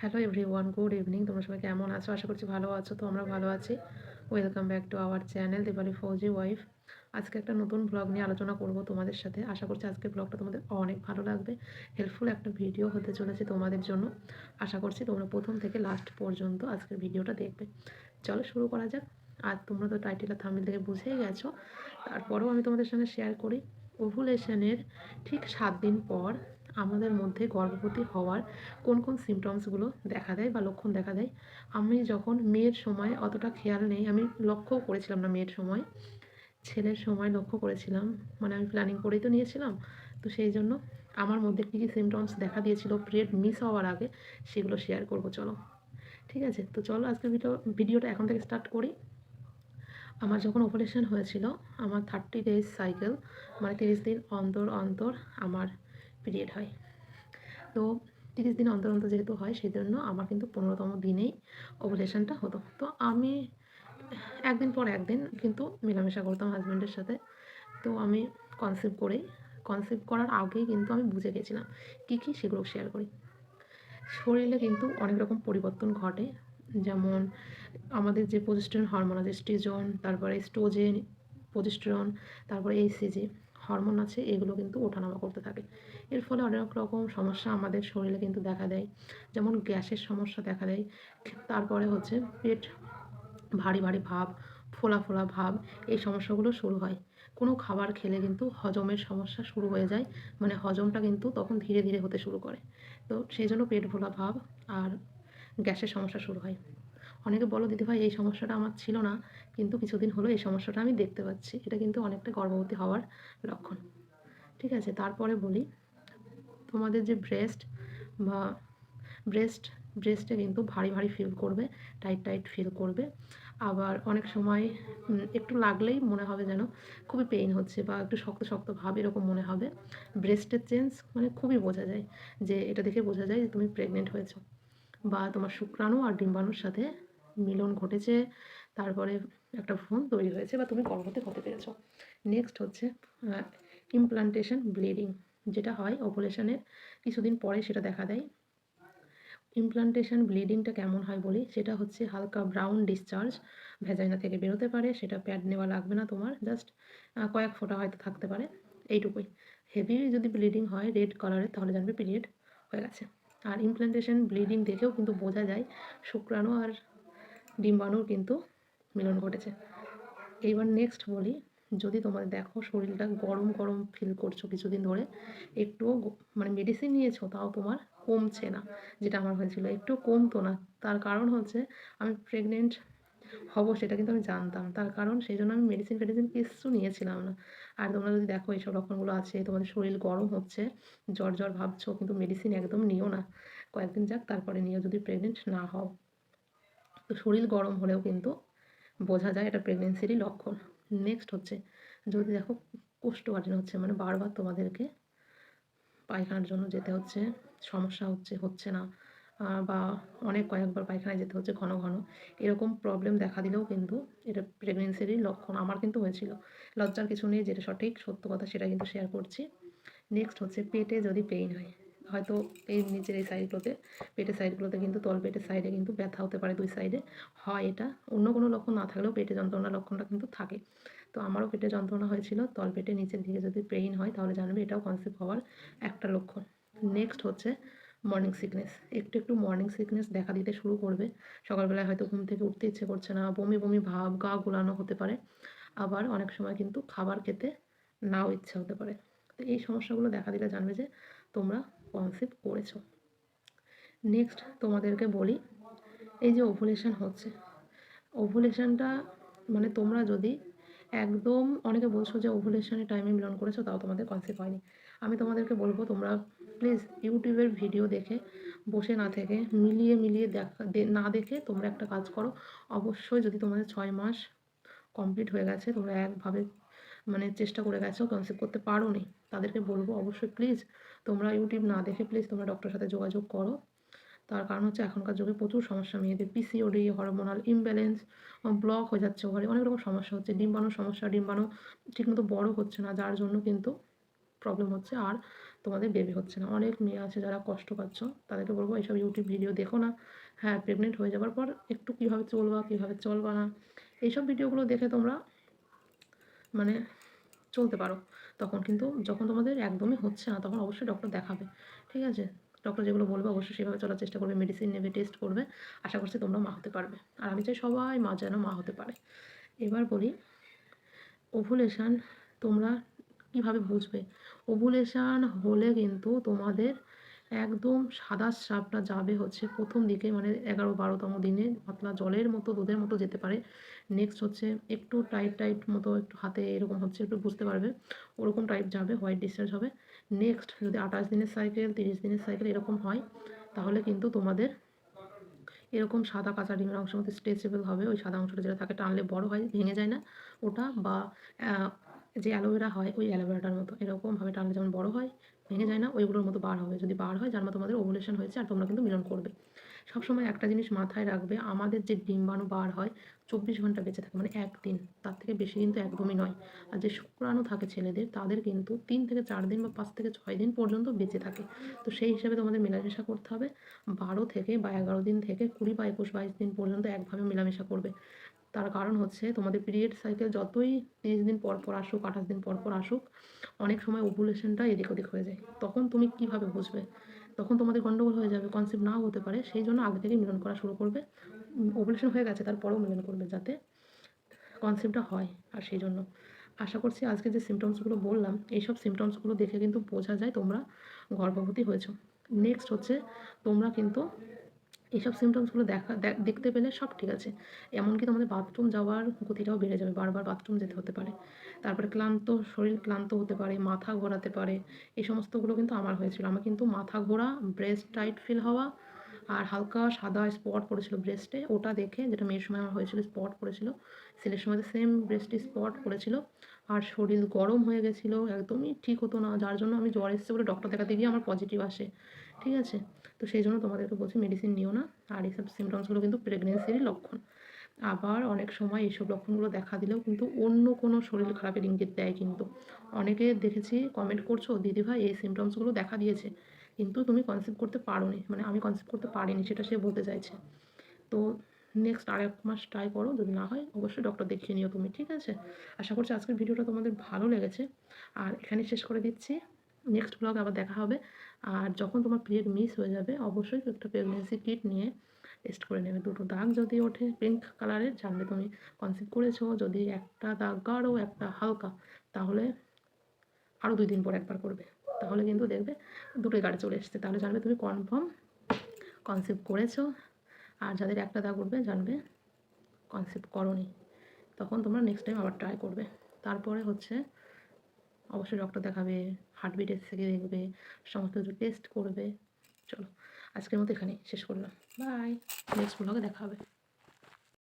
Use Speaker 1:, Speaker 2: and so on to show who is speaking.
Speaker 1: Hello everyone good evening তোমরা সবাই কেমন আছো? আশা করছি ভালো আছো, তো আমরা ভালো আছি। Welcome back to our channel Dipali Fauji wife আজকে একটা নতুন ব্লগ নিয়ে আলোচনা করব তোমাদের সাথে। আশা করছি আজকে ব্লগটা তোমাদের অনেক ভালো লাগবে। হেল্পফুল একটা ভিডিও হতে চলেছে তোমাদের জন্য। আশা করছি তোমরা প্রথম থেকে লাস্ট পর্যন্ত আজকের ভিডিওটা দেখবে। চলো শুরু করা যাক। আর তোমরা তো টাইটেল আর থামিল থেকে বুঝেই গেছো। তারপরেও আমি তোমাদের সঙ্গে শেয়ার করি। ওভুলেশনের ঠিক সাত দিন পর আমাদের মধ্যে গর্ভবতী হওয়ার কোন কোন সিমটমসগুলো দেখা দেয় বা লক্ষণ দেখা দেয়? আমি যখন মেয়ের সময় অতটা খেয়াল নেই, আমি লক্ষ্যও করেছিলাম না মেয়ের সময়। ছেলের সময় লক্ষ্য করেছিলাম মানে আমি প্ল্যানিং করেই তো নিয়েছিলাম। তো সেই জন্য আমার মধ্যে কী কী সিমটমস দেখা দিয়েছিল পিরিয়ড মিস হওয়ার আগে সেগুলো শেয়ার করব, চলো। ঠিক আছে? তো চলো আজকে ভিডিও, ভিডিওটা এখন থেকে স্টার্ট করি। আমার যখন অপারেশন হয়েছিল, আমার থার্টি ডেজ সাইকেল মানে তিরিশ দিন অন্তর অন্তর আমার পিরিয়ড হয়। তো তিরিশ দিন অন্তর অন্তর যেহেতু হয় সেই জন্য আমার কিন্তু পনেরোতম দিনেই ওভুলেশনটা হতো। তো আমি একদিন পর একদিন কিন্তু মেলামেশা করতাম হাজব্যান্ডের সাথে। তো আমি কনসেপ্ট করেই কনসেপ্ট করার আগেই কিন্তু আমি বুঝে গেছিলাম কী কী সেগুলো শেয়ার করি। শরীরে কিন্তু অনেক রকম পরিবর্তন ঘটে। যেমন আমাদের যে প্রজেস্টেরন হরমোন আছে, স্টিজন, তারপরে স্টোজেন প্রজেস্টেরন তারপরে এইসিজি হরমোন আছে, এগুলো কিন্তু ওঠানামা করতে থাকে। এর ফলে অনেক রকম সমস্যা আমাদের শরীরে কিন্তু দেখা দেয়। যেমন গ্যাসের সমস্যা দেখা দেয়। তারপরে হচ্ছে পেট, ভারী ভারী ভাব, ফোলা ফোলা ভাব, এই সমস্যাগুলো শুরু হয়। কোনো খাবার খেলে কিন্তু হজমের সমস্যা শুরু হয়ে যায়। মানে হজমটা কিন্তু তখন ধীরে ধীরে হতে শুরু করে। তো সেই জন্য পেট ভোলা ভাব আর গ্যাসের সমস্যা শুরু হয়। অনেকে বলো, দিদিভাই, এই সমস্যাটা আমার ছিল না, কিন্তু কিছুদিন হলো এই সমস্যাটা আমি দেখতে পাচ্ছি। এটা কিন্তু অনেকটা গর্ভবতী হওয়ার লক্ষণ। ঠিক আছে, তারপরে বলি, তোমাদের যে ব্রেস্ট বা ব্রেস্ট ব্রেস্টে কিন্তু ভারী ভারী ফিল করবে টাইট টাইট ফিল করবে। আবার অনেক সময় একটু লাগলেই মনে হবে যেন খুবই পেইন হচ্ছে বা একটু শক্ত শক্ত ভাব এরকম মনে হবে। ব্রেস্টের চেঞ্জ মানে খুবই বোঝা যায় যে এটা দেখে বোঝা যায় যে তুমি প্রেগনেন্ট হয়েছো। বা তোমার শুক্রাণু আর ডিম্বাণুর সাথে মিলন ঘটেছে, তারপরে একটা ভ্রূণ তৈরি হয়েছে বা তুমি গর্ভবতী হতে পেরেছ। নেক্সট হচ্ছে ইমপ্লান্টেশন ব্লিডিং যেটা হয় অপারেশনের কিছুদিন পরে সেটা দেখা দেয়। ইমপ্লান্টেশন ব্লিডিংটা কেমন হয় বলি? সেটা হচ্ছে হালকা ব্রাউন ডিসচার্জ ভেজাইনা থেকে বেরোতে পারে, সেটা প্যাড নেওয়া লাগবে না তোমার জাস্ট কয়েক ফোঁটা হয়তো থাকতে পারে। এইটুকুই। হেভি যদি ব্লিডিং হয় রেড কালারের তাহলে জানবে পিরিয়ড হয়ে গেছে। আর ইমপ্লান্টেশন ব্লিডিং দেখেও কিন্তু বোঝা যায়, শুক্রাণু আর ডিম্বাণুর কিন্তু মিলন ঘটেছে। এইবার নেক্সট বলি, যদি তোমার দেখো শরীরটা গরম গরম ফিল করছ কিছুদিন ধরে, একটুও মানে মেডিসিন নিয়েছো, তাও তোমার কমছে না, যেটা আমার হয়েছিল। একটু কমতো না, তার কারণ হচ্ছে আমি প্রেগনেন্ট হব সেটা কিন্তু আমি জানতাম। তার কারণ সেই জন্য আমি মেডিসিন ফেডিসিন কিছু নিয়েছিলাম না। আর তোমরা যদি দেখো এইসব লক্ষণগুলো আছে, তোমাদের শরীর গরম হচ্ছে, জ্বর জ্বর ভাবছ, কিন্তু মেডিসিন একদম নিও না। কয়েকদিন যাক, তারপরে নিও। যদি প্রেগনেন্ট না হও তো শরীর গরম হলেও কিন্তু বোঝা যায় এটা প্রেগনেন্সিরই লক্ষণ। নেক্সট হচ্ছে, যদি দেখো কোষ্ঠকাঠিন্য হচ্ছে মানে বারবার তোমাদেরকে পায়খানার জন্য যেতে হচ্ছে, সমস্যা হচ্ছে হচ্ছে না বা অনেক কয়েকবার পায়খানায় যেতে হচ্ছে ঘন ঘন, এরকম প্রবলেম দেখা দিলেও কিন্তু এটা প্রেগনেন্সিরই লক্ষণ আমার কিন্তু হয়েছিল। লজ্জার কিছু নেই, যেটা সঠিক সত্য কথা সেটা কিন্তু শেয়ার করছি। নেক্সট হচ্ছে, পেটে যদি পেইন হয় হয়তো এই নিচের এই সাইডগুলোতে পেটের সাইডগুলোতে কিন্তু তল পেটের সাইডে কিন্তু ব্যথা হতে পারে দুই সাইডে হয় এটা। অন্য কোনো লক্ষণ না থাকলেও পেটে যন্ত্রণার লক্ষণটা কিন্তু থাকে। তো আমারও পেটে যন্ত্রণা হয়েছিল, তল পেটে নিচের দিকে যদি পেইন হয় তাহলে জানবে এটাও কনসেপ্ট হওয়ার একটা লক্ষণ। নেক্সট হচ্ছে মর্নিং সিকনেস একটু একটু মর্নিং সিকনেস দেখা দিতে শুরু করবে। সকালবেলায় হয়তো ঘুম থেকে উঠতে ইচ্ছে করছে না, বমি বমি ভাব, গা গোলানো হতে পারে। আবার অনেক সময় কিন্তু খাবার খেতে নাও ইচ্ছা হতে পারে। তো এই সমস্যাগুলো দেখা দিলে জানবে যে তোমরা কনসেপ্ট করেছ। নেক্সট তোমাদেরকে বলি, এই যে ওভুলেশন হচ্ছে। ওভুলেশনটা মানে তোমরা যদি একদম, অনেকে বলছো যে ওভুলেশনের টাইমে মিলন করেছ, তাও তোমাদের কনসেপ্ট হয়নি। আমি তোমাদেরকে বলব, তোমরা প্লিজ ইউটিউবের ভিডিও দেখে, বসে না থেকে, মিলিয়ে মিলিয়ে দেখা না দেখে তোমরা একটা কাজ করো। অবশ্যই যদি তোমাদের ছয় মাস কমপ্লিট হয়ে গেছে, তোমরা একভাবে মানে চেষ্টা করে গেছো কনসেপ্ট করতে পারো নি তাদেরকে বলব অবশ্যই প্লিজ তোমরা ইউটিউব না দেখে প্লিজ তোমরা ডক্টরের সাথে যোগাযোগ করো। তার কারণ হচ্ছে এখনকার যুগে প্রচুর সমস্যা, মেয়েদের পিসিওডি হরমোনাল ইমব্যালেন্স ব্লক হয়ে যাচ্ছে ওভারে অনেক রকম সমস্যা হচ্ছে, ডিম্বাণু সমস্যা, ডিম্বাণু ঠিকমতো বড় হচ্ছে না, যার জন্য কিন্তু প্রবলেম হচ্ছে আর তোমাদের বেবি হচ্ছে না। অনেক মেয়ে আছে যারা কষ্ট পাচ্ছ, তাদেরকে বলব এইসব ইউটিউব ভিডিও দেখো না। হ্যাঁ প্রেগনেন্ট হয়ে যাওয়ার পর একটু কীভাবে চলবা কীভাবে চলবা না, এইসব ভিডিওগুলো দেখে তোমরা মানে চলতে পারো। তখন কিন্তু যখন তোমাদের একদমই হচ্ছে না, তখন অবশ্যই ডক্টর দেখাবে। ঠিক আছে? ডক্টর যেগুলো বলবে অবশ্যই সেভাবে চলার চেষ্টা করবে মেডিসিন নেবে টেস্ট করবে। আশা করছি তোমরা মা হতে পারবে। আর আমি চাই সবাই মা যেন মা হতে পারে। এবার বলি ওভুলেশান তোমরা কীভাবে বুঝবে? ওভুলেশান হলে কিন্তু তোমাদের একদম সাদা স্রাবটা যাবে হচ্ছে প্রথম দিকে মানে এগারো বারোতম দিনে পাতলা জলের মতো দুধের মতো যেতে পারে। নেক্সট হচ্ছে একটু টাইট টাইট মতো একটু হাতে এরকম হচ্ছে, একটু বুঝতে পারবে। ওরকম টাইপ যাবে হোয়াইট ডিসচার্জ হবে। নেক্সট যদি আঠাশ দিনের সাইকেল তিরিশ দিনের সাইকেল এরকম হয়, তাহলে কিন্তু তোমাদের এরকম সাদা কাঁচা ডিমের অংশ মধ্যে স্ট্রেচেবল হবে। ওই সাদা অংশটা যেটা থাকে, টানলে বড় হয়, ভেঙে যায় না। ওটা বা যে অ্যালোভেরা হয়, ওই অ্যালোভেরাটার মতো। এরকমভাবে টানলে যেমন বড় হয়, ভেঙে যায় না, ওইগুলোর মতো বার হবে। যদি বার হয়, যার মতো তোমাদের ওভুলেশন হয়েছে, আর তোমরা কিন্তু মিলন করবে। সবসময় একটা জিনিস মাথায় রাখবে, আমাদের যে ডিম্বাণু বার হয়, চব্বিশ ঘণ্টা বেঁচে থাকে মানে একদিন। তার থেকে বেশি কিন্তু একদমই নয়। আর যে শুক্রাণু থাকে ছেলেদের, তাদের কিন্তু তিন থেকে চার দিন বা পাঁচ থেকে ছয় দিন পর্যন্ত বেঁচে থাকে। তো সেই হিসাবে তোমাদের মেলামেশা করতে হবে। বারো থেকে বা এগারো দিন থেকে কুড়ি বা একুশ বাইশ দিন পর্যন্ত একভাবে মেলামেশা করবে। তার কারণ হচ্ছে তোমাদের পিরিয়ড সাইকেল যতই তিরিশ দিন পর পর আসুক, আঠাশ দিন পর পর আসুক, অনেক সময় ওভুলেশনটা এদিক ওদিক হয়ে যায়। তখন তুমি কীভাবে বুঝবে? তখন তোমাদের গন্ডগোল হয়ে যাবে কনসেপ্ট নাও হতে পারে, সেই জন্য আগে থেকেই মিলন করা শুরু করবে। ওভুলেশন হয়ে গেছে, তারপরেও মিলন করবে যাতে কনসেপ্টটা হয়, আর সেই জন্য। আশা করছি আজকে যে সিমটমসগুলো বললাম, এইসব সিমটমসগুলো দেখে কিন্তু বোঝা যায় তোমরা গর্ভবতী হয়েছো। নেক্সট হচ্ছে তোমরা কিন্তু এইসব সিমটমসগুলো দেখা দেখতে পেলে সব ঠিক আছে। এমনকি তোমাদের বাথরুম যাওয়ার গতিটাও বেড়ে যাবে, বারবার বাথরুম যেতে হতে পারে। তারপরে ক্লান্ত, শরীর ক্লান্ত হতে পারে, মাথা ঘোরাতে পারে, এই সমস্তগুলো কিন্তু আমার হয়েছিল। আমার কিন্তু মাথা ঘোরা ব্রেস্ট টাইট ফিল হওয়া আর হালকা সাদা স্পট পড়েছিল ব্রেস্টে ওটা দেখে যেটা মেয়ের সময় আমার হয়েছিল স্পট পড়েছিল। ছেলের সময় সেম ব্রেস্টে স্পট পড়েছিল। আর শরীর গরম হয়ে গেছিল, একদমই ঠিক হতো না। যার জন্য আমি জ্বর এসেছে বলে ডক্টর দেখাতে গিয়ে আমার পজিটিভ আসে। ঠিক আছে? তো সেই জন্য তোমাদেরকে বলছি মেডিসিন নিও না। আর এইসব সিমটমসগুলো কিন্তু প্রেগনেন্সিরই লক্ষণ। আবার অনেক সময় এইসব লক্ষণগুলো দেখা দিলেও কিন্তু অন্য কোনো শরীর খারাপের ইঙ্গিত দেয় কিন্তু। অনেকে দেখেছি কমেন্ট করছ দিদিভাই এই সিমটমসগুলো দেখা দিয়েছে, কিন্তু তুমি কনসেপ্ট করতে পারো নি মানে আমি কনসেপ্ট করতে পারিনি, সেটা সে বলতে চাইছে। তো নেক্সট আর এক মাস ট্রাই করো, যদি না হয় অবশ্যই ডক্টর দেখিয়ে নিও তুমি, ঠিক আছে? আশা করছি আজকের ভিডিওটা তোমাদের ভালো লেগেছে। আর এখানে শেষ করে দিচ্ছি। নেক্সট ব্লগ আবার দেখা হবে। আর যখন তোমার পিরিয়ড মিস হয়ে যাবে, অবশ্যই একটা প্রেগনেন্সি কিট নিয়ে টেস্ট করে নেবে। দুটো দাগ যদি ওঠে পিঙ্ক কালারের জানলে তুমি কনসিভ করেছ, যদি একটা দাগ গাঢ় একটা হালকা, তাহলে আরও দুই দিন পর একবার করবে। তাহলে কিন্তু দেখবে দুটোই গাড়ি চলে এসছে। তাহলে জানবে তুমি কনফার্ম কনসিভ করেছ, আর যাদের একটা দাগ উঠবে, জানবে কনসেপ্ট করনি। তখন তোমরা নেক্সট টাইম আবার ট্রাই করবে। তারপরে হচ্ছে অবশ্যই ডক্টর দেখাবে হার্টবিটের থেকে দেখবে, সমস্ত কিছু টেস্ট করবে। চলো, আজকের মতো এখানেই শেষ করলাম। বাই নেক্সট ব্লগে দেখা হবে।